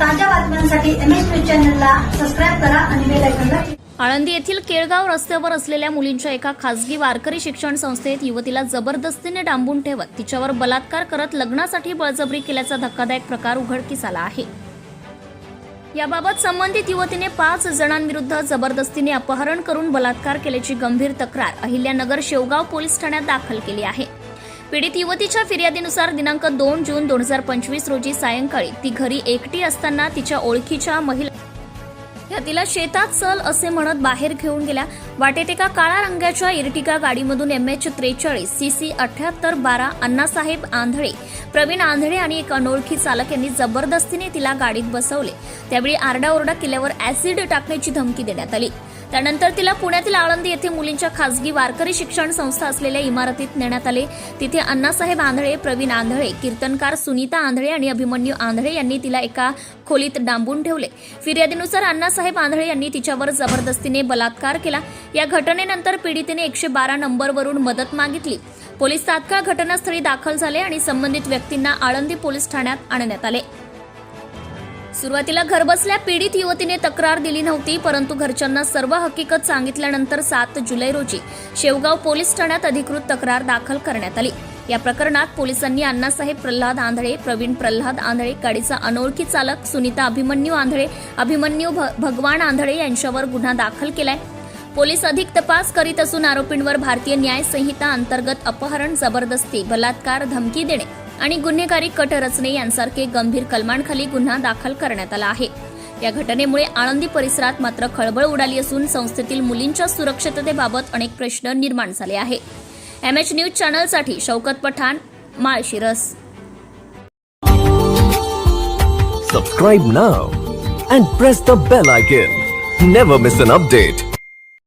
ताज्या बातम्यांसाठी M S news चॅनलला सबस्क्राईब करा आणि बेल आयकॉनला आळंदी येथील केळगाव रस्त्यावर असलेल्या मुलींच्या एका खासगी वारकरी शिक्षण संस्थेत युवतीला जबरदस्तीने डांबून ठेवत तिच्यावर बलात्कार करत लग्नासाठी बळजबरी केल्याचा धक्कादायक प्रकार उघडकीस आला आहे. याबाबत संबंधित युवतीने पाच जणांविरुद्ध जबरदस्तीने अपहरण करून बलात्कार केल्याची गंभीर तक्रार अहिल्यानगर शेवगाव पोलीस ठाण्यात दाखल केली आहे. पीडित युवतीच्या फिर्यादीनुसार दिनांक दोन जून दोन हजार पंचवीस रोजी सायंकाळी ती घरी एकटी असताना तिच्या ओळखीच्या महिला या तिला शेतात चल असे म्हणत बाहेर घेऊन गेल्या. वाटेत एका काळ्या रंगाच्या इर्टिका गाडीमधून एम एच त्रेचाळीस सी सी अठ्याहत्तर बारा अण्णासाहेब आंधळे प्रवीण आंधळे आणि एक अनोळखी चालक यांनी जबरदस्तीने तिला गाडीत बसवले. त्यावेळी आरडाओरडा किल्ल्यावर ऍसिड टाकण्याची धमकी देण्यात आली. त्यानंतर तिला पुण्यातील आळंदी येथे मुलींच्या खासगी वारकरी शिक्षण संस्था असलेल्या इमारतीत नेण्यात आले. तिथे अण्णासाहेब आंधळे प्रवीण आंधळे कीर्तनकार सुनीता आंधळे आणि अभिमन्यू आंधळे यांनी तिला एका खोलीत डांबून ठेवले. फिर्यादीनुसार अण्णासाहेब आंधळे यांनी तिच्यावर जबरदस्तीने बलात्कार केला. या घटनेनंतर पीडितेने एकशे बारा नंबरवरून मदत मागितली. पोलीस तात्काळ घटनास्थळी दाखल झाले आणि संबंधित व्यक्तींना आळंदी पोलीस ठाण्यात आणण्यात आले. सुरुवातीला घरबसल्या पीडित युवतीने तक्रार दिली नव्हती परंतु घरच्यांना सर्व हकीकत सांगितल्यानंतर सात जुलै रोजी शेवगाव पोलीस ठाण्यात अधिकृत तक्रार दाखल करण्यात आली. या प्रकरणात पोलिसांनी अण्णासाहेब प्रल्हाद आंधळे प्रवीण प्रल्हाद आंधळे गाडीचा अनोळखी चालक सुनीता अभिमन्यू आंधळे अभिमन्यू भ- भगवान आंधळे यांच्यावर गुन्हा दाखल केलाय. पोलीस अधिक तपास करीत असून आरोपींवर भारतीय न्याय संहिता अंतर्गत अपहरण जबरदस्ती बलात्कार धमकी देणे. आणि गुन्हेगारी कट रचने यांसारखे गंभीर कलमांखाली गुन्हा दाखल करण्यात आला आहे. या घटनेमुळे आळंदी परिसरात मात्र खळबळ उडाली असून संस्थेतील मुलींच्या सुरक्षिततेबाबत अनेक प्रश्न निर्माण झाले आहे. M H news चॅनलसाठी Shaukat Pathan Malshiras. Subscribe now and press the bell icon never miss an update